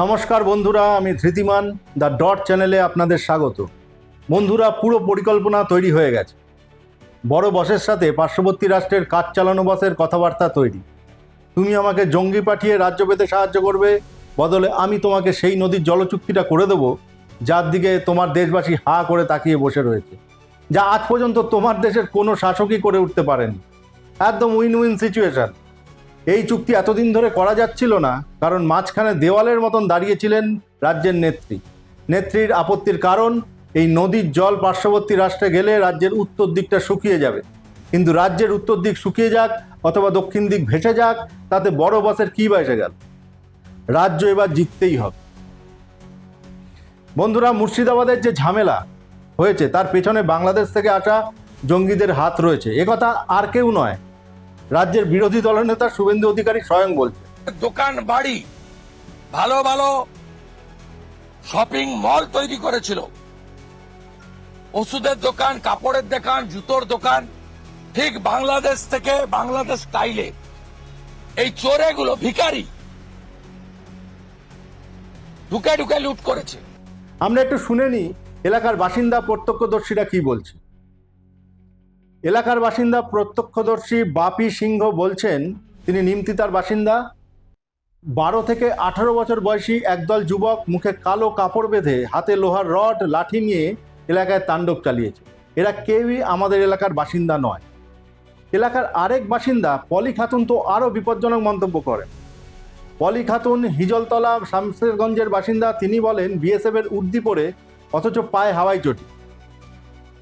নমস্কার বন্ধুরা, আমি ধৃতিমান, দ্য ডট চ্যানেলে আপনাদের স্বাগত। বন্ধুরা, পুরো পরিকল্পনা তৈরি হয়ে গেছে। বড় বসের সাথে পার্শ্ববর্তী রাষ্ট্রের কাজ চালানো বসের কথাবার্তা তৈরি। তুমি আমাকে জঙ্গি পাঠিয়ে রাজ্য পেতে সাহায্য করবে, বদলে আমি তোমাকে সেই নদীর জলচুক্তিটা করে দেবো, যার দিকে তোমার দেশবাসী হা করে তাকিয়ে বসে রয়েছে। যা আজ পর্যন্ত তোমার দেশের কোনো শাসকই করে উঠতে পারেনি। একদম উইন উইন সিচুয়েশন এই চুক্তি এতদিন ধরে করা যাচ্ছিল না, কারণ মাঝখানে দেওয়ালের মতন দাঁড়িয়েছিলেন রাজ্যের নেত্রী। নেত্রীর আপত্তির কারণ, এই নদীর জল পার্শ্ববর্তী রাষ্ট্রে গেলে রাজ্যের উত্তর দিকটা শুকিয়ে যাবে। কিন্তু রাজ্যের উত্তর দিক শুকিয়ে যাক অথবা দক্ষিণ দিক ভেসে যাক, তাতে বড় বাসের কী বাসে গেল? রাজ্য এবার জিততেই হবে। বন্ধুরা, মুর্শিদাবাদের যে ঝামেলা হয়েছে, তার পেছনে বাংলাদেশ থেকে আসা জঙ্গিদের হাত রয়েছে। একথা আর কেউ নয়। রাজ্যের বিরোধী দলনেতা শুভেন্দু অধিকারী স্বয়ং বলছে দোকান বাড়ি ভালো ভালো শপিং মল তৈরি করেছিল। ওষুধের দোকান কাপড়ের দোকান জুতোর দোকান ঠিক বাংলাদেশ থেকে বাংলাদেশ স্টাইলে। এই চোরেগুলো ভিখারি ঢুকে ঢুকে লুট করেছে। আমরা একটু শুনে নিই এলাকার বাসিন্দা প্রত্যক্ষদর্শীরা কি বলছে? এলাকার বাসিন্দা প্রত্যক্ষদর্শী বাপি সিংহ বলছেন, তিনি নিমতিতার বাসিন্দা। বারো থেকে আঠারো বছর বয়সী একদল যুবক মুখে কালো কাপড় বেঁধে হাতে লোহার রড, লাঠি নিয়ে এলাকায় তাণ্ডব চালিয়েছে। এরা কেউই আমাদের এলাকার বাসিন্দা নয়। এলাকার আরেক বাসিন্দা পলি খাতুন তো আরও বিপজ্জনক মন্তব্য করেন। পলি খাতুন হিজলতলা শামসেরগঞ্জের বাসিন্দা, তিনি বলেন, বিএসএফের উর্দি পরে অথচ পায়ে হাওয়াই চটি।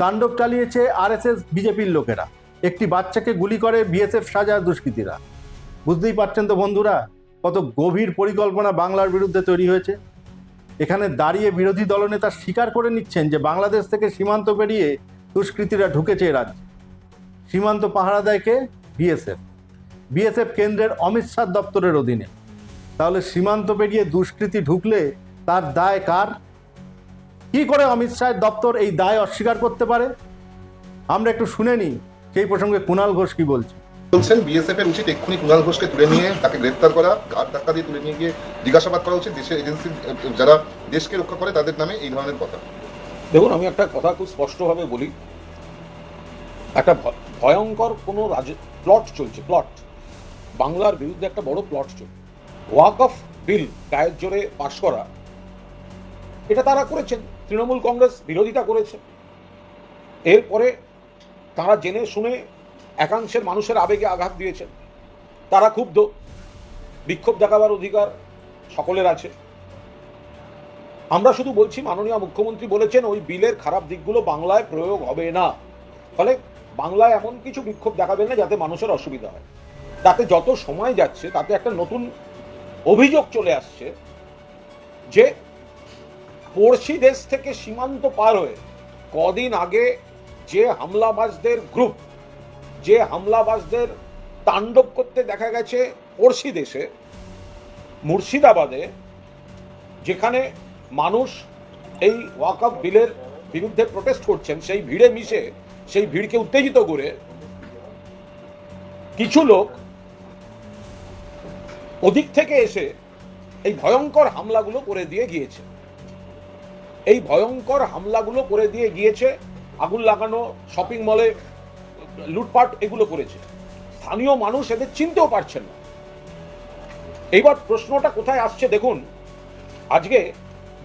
তাণ্ডব চালিয়েছে আরএসএস বিজেপির লোকেরা। একটি বাচ্চাকে গুলি করে বিএসএফ সাজা দুষ্কৃতীরা। বুঝতেই পারছেন তো বন্ধুরা কত গভীর পরিকল্পনা বাংলার বিরুদ্ধে তৈরি হয়েছে। এখানে দাঁড়িয়ে বিরোধী দলনেতা স্বীকার করে নিচ্ছেন যে বাংলাদেশ থেকে সীমান্ত পেরিয়ে দুষ্কৃতীরা ঢুকেছে রাজ্যে। সীমান্ত পাহারা দেয় কে? বিএসএফ। বিএসএফ কেন্দ্রের অমিত শাহ দপ্তরের অধীনে। তাহলে সীমান্ত পেরিয়ে দুষ্কৃতী ঢুকলে তার দায় কার? কি করে অমিত শাহের দপ্তর এই দায় অস্বীকার করতে পারে? আমরা একটু শুনে নিই সেই প্রসঙ্গে কুণাল ঘোষ কি বলছে? বলছেন বিএসএফ এর উচিত এক্ষুনি কুণাল ঘোষকে তুলে নিয়ে তাকে গ্রেপ্তার করা ঘাট ধাক্কা দিয়ে তুলে নিয়ে গিয়ে জিজ্ঞাসাবাদ করা উচিত দেশের এজেন্সি যারা দেশকে রক্ষা করে তাদের নামে এই ধরনের কথা। দেখুন আমি একটা কথা খুব স্পষ্টভাবে বলি। একটা ভয়ঙ্কর কোনো রাজ প্লট চলছে প্লট। বাংলার বিরুদ্ধে একটা বড় প্লট চলছে। ওয়াক অফ বিল গায়ের জোরে পাশ করা। এটা তারা করেছেন। তৃণমূল কংগ্রেস বিরোধিতা করেছে। এরপরে তারা জেনে শুনে একাংশের মানুষের আবেগে আঘাত দিয়েছেন। তারা ক্ষুব্ধ। বিক্ষোভ দেখাবার অধিকার সকলের আছে। আমরা শুধু বলছি, মাননীয় মুখ্যমন্ত্রী বলেছেন, ওই বিলের খারাপ দিকগুলো বাংলায় প্রয়োগ হবে না। ফলে বাংলায় এমন কিছু বিক্ষোভ দেখাবেন না যাতে মানুষের অসুবিধা হয়। তাতে যত সময় যাচ্ছে, তাতে একটা নতুন অভিযোগ চলে আসছে যে পড়শি দেশ থেকে সীমান্ত পার হয়ে কদিন আগে যে হামলাবাজদের গ্রুপ, যে হামলাবাজদের তাণ্ডব করতে দেখা গেছে পড়শি দেশে, মুর্শিদাবাদে, যেখানে মানুষ এই ওয়াকআপ বিলের বিরুদ্ধে প্রোটেস্ট করছেন, সেই ভিড়ে মিশে, সেই ভিড়কে উত্তেজিত করে কিছু লোক ওদিক থেকে এসে এই ভয়ঙ্কর হামলাগুলো করে দিয়ে গিয়েছে। এই ভয়ঙ্কর হামলাগুলো করে দিয়ে গিয়েছে, আগুন লাগানো শপিং মলে লুটপাট এগুলো করেছে। স্থানীয় মানুষ এদের চিনতেও পারছেন না। এইবার প্রশ্নটা কোথায় আসছে দেখুন, আজকে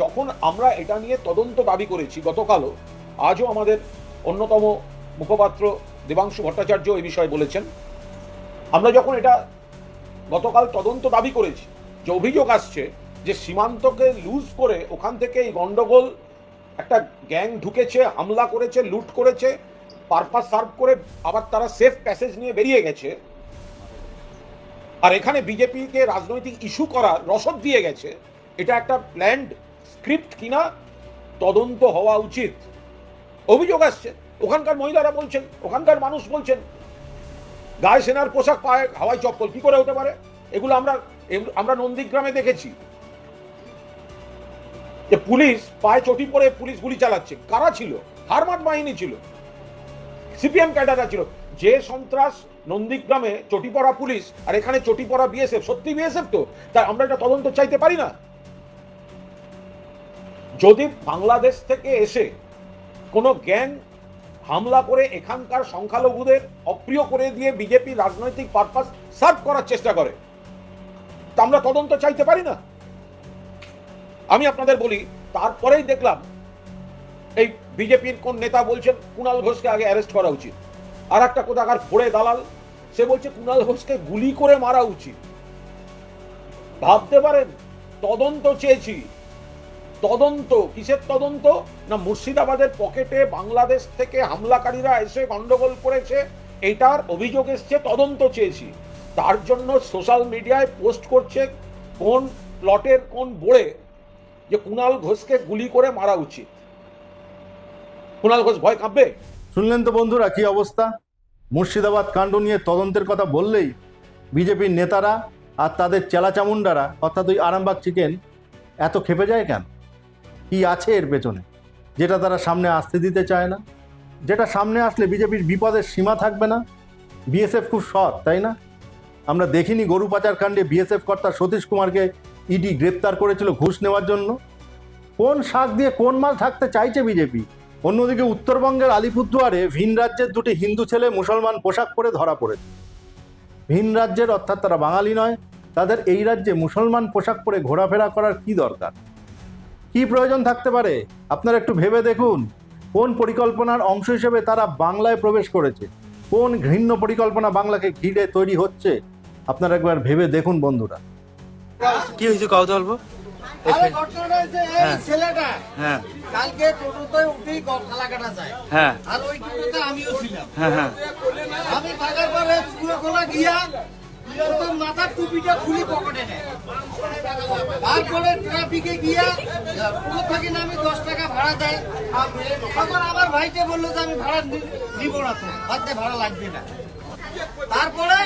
যখন আমরা এটা নিয়ে তদন্ত দাবি করেছি গতকালও, আজও আমাদের অন্যতম মুখপাত্র দেবাংশু ভট্টাচার্য এই বিষয়ে বলেছেন, আমরা যখন এটা গতকাল তদন্ত দাবি করেছি, যে অভিযোগ আসছে যে সীমান্তকে লুজ করে ওখান থেকে এই গন্ডগোল, একটা গ্যাং ঢুকেছে, হামলা করেছে, লুট করেছে, পারপাস সার্ভ করে আবার তারা সেফ প্যাসেজ নিয়ে বেরিয়ে গেছে। আর এখানে বিজেপিকে রাজনৈতিক ইস্যু করার রসদ দিয়ে গেছে। এটা একটা প্ল্যান্ড স্ক্রিপ্ট কিনা, তদন্ত হওয়া উচিত। অভিযোগ আসছে, ওখানকার মহিলারা বলছেন, ওখানকার মানুষ বলছেন, গায়ে সেনার পোশাক, পায়ে হাওয়াই চপ্পল, কি করে হতে পারে? এগুলো আমরা আমরা নন্দীগ্রামে দেখেছি। যে পুলিশ পায়ে চটি পরে পুলিশ গুলি চালাচ্ছে। কারা ছিল? হারমাট বাহিনী ছিল। সিপিএম ক্যাডাররা ছিল। যে সন্ত্রাস নন্দীগ্রামে চটি পরা পুলিশ আর এখানে চটি পরা বিএসএফ, সত্যি বিএসএফ তো? তাই আমরা এটা তদন্ত চাইতে পারি না? যদি বাংলাদেশ থেকে এসে কোনো গ্যাং হামলা করে এখানকার সংখ্যালঘুদের অপ্রিয় করে দিয়ে বিজেপি রাজনৈতিক পারপাস সার্ভ করার চেষ্টা করে, তা আমরা তদন্ত চাইতে পারি না? আমি আপনাদের বলি, তারপরেই দেখলাম এই বিজেপির কোন নেতা বলছেন কুণাল ঘোষকে আগে অ্যারেস্ট করা উচিত। আর একটা কোথাকার ফোড়ে দালাল, সে বলছে কুণাল ঘোষকে গুলি করে মারা উচিত। ভাবতে পারেন, তদন্ত চেয়েছি। তদন্ত, কিসের তদন্ত? না মুর্শিদাবাদের পকেটে বাংলাদেশ থেকে হামলাকারীরা এসে গন্ডগোল করেছে, এটার অভিযোগ এসছে, তদন্ত চেয়েছি। তার জন্য সোশ্যাল মিডিয়ায় পোস্ট করছে কোন প্লটের কোন বোর্ডে যে কুণাল ঘোষকে গুলি করে মারা উচিত। কুণাল ঘোষ ভয় কাঁপবে? শুনলেন তো বন্ধুরা কি অবস্থা? মুর্শিদাবাদ কাণ্ড নিয়ে তদন্তের কথা বললেই বিজেপির নেতারা আর তাদের চেলাচামুন্ডারা অর্থাৎ ওই আরামবাগ চিকেন, এত খেপে যায় কেন? কি আছে এর পেছনে? যেটা তারা সামনে আসতে দিতে চায় না। যেটা সামনে আসলে বিজেপির বিপদের সীমা থাকবে না। বিএসএফ খুব সৎ, তাই না? আমরা দেখিনি গরু পাচার কাণ্ডে বিএসএফ কর্তা সতীশ কুমারকে ইডি গ্রেপ্তার করেছিল ঘুষ নেওয়ার জন্য। কোন শাক দিয়ে কোন মাল থাকতে চাইছে বিজেপি? অন্যদিকে উত্তরবঙ্গের আলিপুরদুয়ারে ভিন রাজ্যের দুটি হিন্দু ছেলে মুসলমান পোশাক পরে ধরা পড়েছে। ভিন রাজ্যের, অর্থাৎ তারা বাঙালি নয়, তাদের এই রাজ্যে মুসলমান পোশাক পরে ঘোরাফেরা করার কি দরকার? কি প্রয়োজন থাকতে পারে? আপনারা একটু ভেবে দেখুন। কোন পরিকল্পনার অংশ হিসেবে তারা বাংলায় প্রবেশ করেছে? কোন ঘৃণ্য পরিকল্পনা বাংলাকে ঘিরে তৈরি হচ্ছে? আপনারা একবার ভেবে দেখুন বন্ধুরা। কি হয়েছে? কত অল্প? ছেলেটা হ্যাঁ। কালকে টোটোতে উঠেই যায়। হ্যাঁ। আর ওই টোটোতে আমিও ছিলাম। হ্যাঁ হ্যাঁ। আমি থাকার পরে চুড়ো খোলা গিয়া প্রথম মাথার টুপিটা খুলি পকেটে নেয়। তারপরে ট্রাফিকে গিয়া পুরো থেকে আমি দশ টাকা ভাড়া দেয়। তখন আমার ভাইকে বলল যে আমি ভাড়া নি- নিবো না তো ভাড়া লাগবে না। তারপরে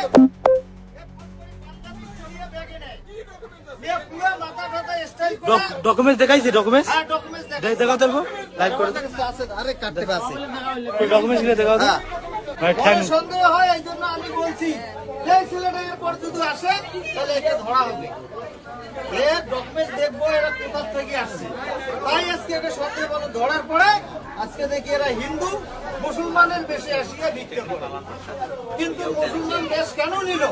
ডকুমেন্টস দেখাইছে ডকুমেন্টস হ্যাঁ ডকুমেন্টস দেখাও লাইভ করে আরে কাটতে ডকুমেন্টসগুলো দেখাও তো। হ্যাঁ। ঠ্যাং সন্দেহ হয় এই জন্য আমি বলছি এই ছেলেটা এরপর যদি আসে তাহলে একে ধরা হবে। এর ডকুমেন্ট দেখব এরা কোথা থেকে আসছে। তাই আজকে একে সন্দেহ বলে ধরার পরে আজকে দেখি এরা হিন্দু মুসলমানের বেশে আসিয়া ভিক্ষা করে। কিন্তু মুসলমান দেশ কেন নিল?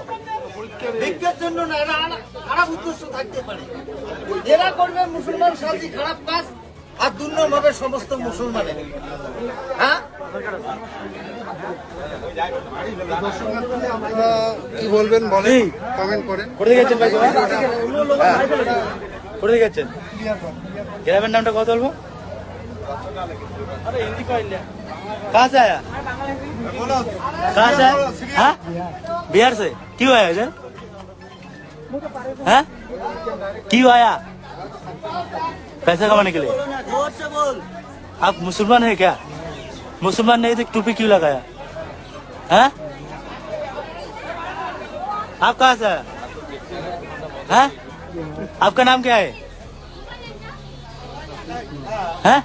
ভিক্ষার জন্য না এরা আরা- খারাপ উদ্দেশ্য থাকতে পারে এরা করবে মুসলমান সাজি খারাপ কাজ আর দুর্নাম হবে সমস্ত মুসলমানের হ্যাঁ কি বলবেন বলেন কমেন্ট করেন কোথা থেকে যাচ্ছেন ভাই তোমার হ্যাঁ। কোথা থেকে যাচ্ছেন গ্রামের नाम कौन बोलबो अरे हिंदी कह लिया कहाँ से आया कहाँ से आया हाँ बिहार से क्यों आया इधर हैं? क्यों आया? पैसा कमाने के लिए। आप मुसलमान है क्या? मुसलमान नहीं तो टोपी क्यों लगाया? हैं? आप कहा से हैं? आपका नाम क्या है? हैं?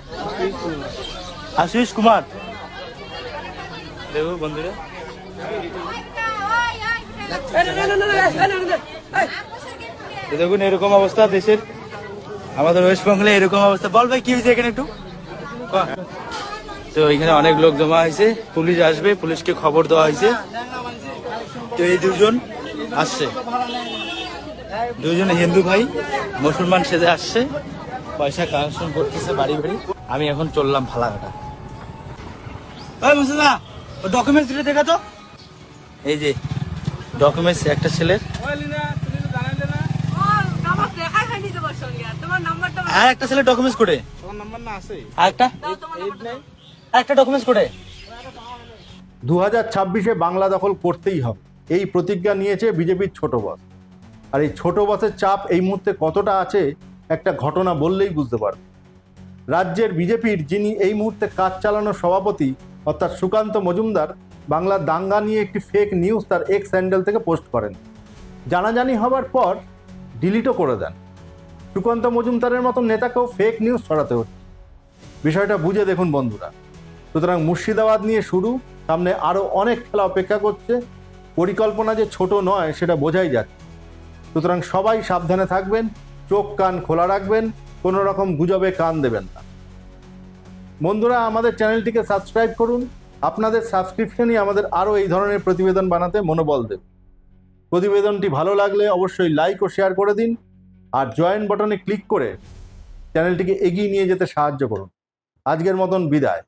आशीष कुमार। देखो बंधुरा দেখুন, এরকম অবস্থা দেশের। আমাদের ওয়েস্ট বেঙ্গলে এরকম অবস্থা। বল ভাই, কি হয়েছে এখানে একটু? তো এখানে অনেক লোক জমা হয়েছে। পুলিশ আসবে, পুলিশকে খবর দেওয়া হয়েছে। তো এই দুজন আসছে। দুজন হিন্দু ভাই, মুসলমান সেজে আসছে। পয়সা কালেকশন করতেছে বাড়ি বাড়ি। আমি এখন চললাম ওই মুসলমা ডকুমেন্টস দিলে দেখা তো। এই যে ডকুমেন্টস একটা ছেলের আমার দেখাই হয়নি তোমার সঙ্গে আর একটা ছেলের ডকুমেন্টস করে আর একটা? ডকুমেন্টস করে দু হাজার ছাব্বিশে বাংলা দখল করতেই হবে। এই প্রতিজ্ঞা নিয়েছে বিজেপির ছোট বস আর এই ছোট বসের চাপ এই মুহূর্তে কতটা আছে একটা ঘটনা বললেই বুঝতে পারবে। রাজ্যের বিজেপির যিনি এই মুহূর্তে কাজ চালানোর সভাপতি অর্থাৎ সুকান্ত মজুমদার বাংলার দাঙ্গা নিয়ে একটি ফেক নিউজ তার এক্স হ্যান্ডেল থেকে পোস্ট করেন। জানাজানি হওয়ার পর ডিলিটও করে দেন। সুকান্ত মজুমদারের মতো নেতাকেও ফেক নিউজ ছড়াতে হচ্ছে। বিষয়টা বুঝে দেখুন বন্ধুরা। সুতরাং মুর্শিদাবাদ নিয়ে শুরু, সামনে আরও অনেক খেলা অপেক্ষা করছে। পরিকল্পনা যে ছোট নয়, সেটা বোঝাই যাচ্ছে। সুতরাং সবাই সাবধানে থাকবেন, চোখ কান খোলা রাখবেন, কোনো রকম গুজবে কান দেবেন না। বন্ধুরা, আমাদের চ্যানেলটিকে সাবস্ক্রাইব করুন। আপনাদের সাবস্ক্রিপশনই আমাদের আরও এই ধরনের প্রতিবেদন বানাতে মনোবল দেবে। প্রতিবেদনটি ভালো লাগলে অবশ্যই লাইক ও শেয়ার করে দিন। আর জয়েন বাটনে ক্লিক করে চ্যানেলটিকে এগিয়ে নিয়ে যেতে সাহায্য করুন। আজকের মতন বিদায়।